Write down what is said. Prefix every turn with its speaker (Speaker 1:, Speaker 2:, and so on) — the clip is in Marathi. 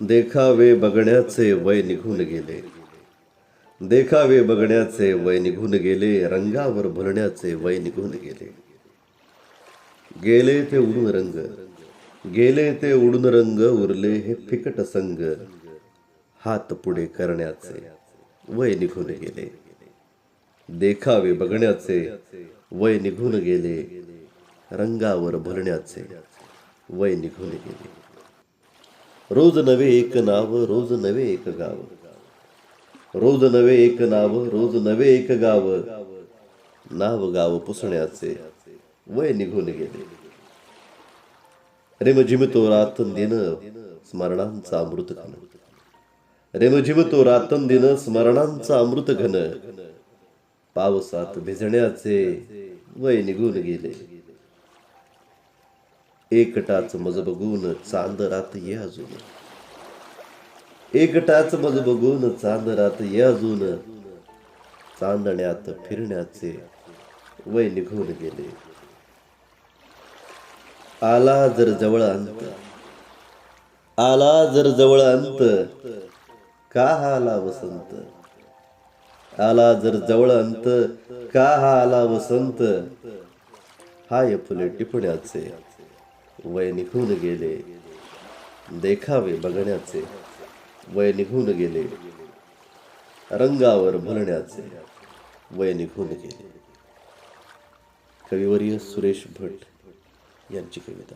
Speaker 1: देखावे बघण्याचे वय निघून गेले. देखावे बघण्याचे वय निघून गेले रंगावर भरण्याचे वय निघून गेले. गेले ते उडून रंग गेले ते उडून रंग उरले हे फिकट संग. हात पुढे करण्याचे वय निघून गेले. देखावे बघण्याचे वय निघून गेले रंगावर भरण्याचे वय निघून गेले. रोज नवे एक नाव रोज नवे एक गाव. रोज नवे एक नाव रोज नवे एक गाव. नाव गाव पुसण्याचे वय निघून गेले. रेमझिम तो रातन दिन स्मरणांचा अमृत घन. रेमझिम तो रातन दिन स्मरणांचा अमृत घन. पावसात भिजण्याचे वय निघून गेले. एकटाच मज बघून चांद रात ये अजून. एकटाच मज बघून चांद रात ये अजून. चांदण्यात फिरण्याचे वय निघून गेले. आला जर जवळ अंत. आला जर जवळ अंत. का हा आला वसंत? आला जर जवळ अंत. का हा आला वसंत? हाय फुले टिपण्याचे. वय निघून गेले. देखावे बघण्याचे वय निघून गेले. रंगावर भरण्याचे वय निघून गेले. कविवर्य सुरेश भट यांची कविता.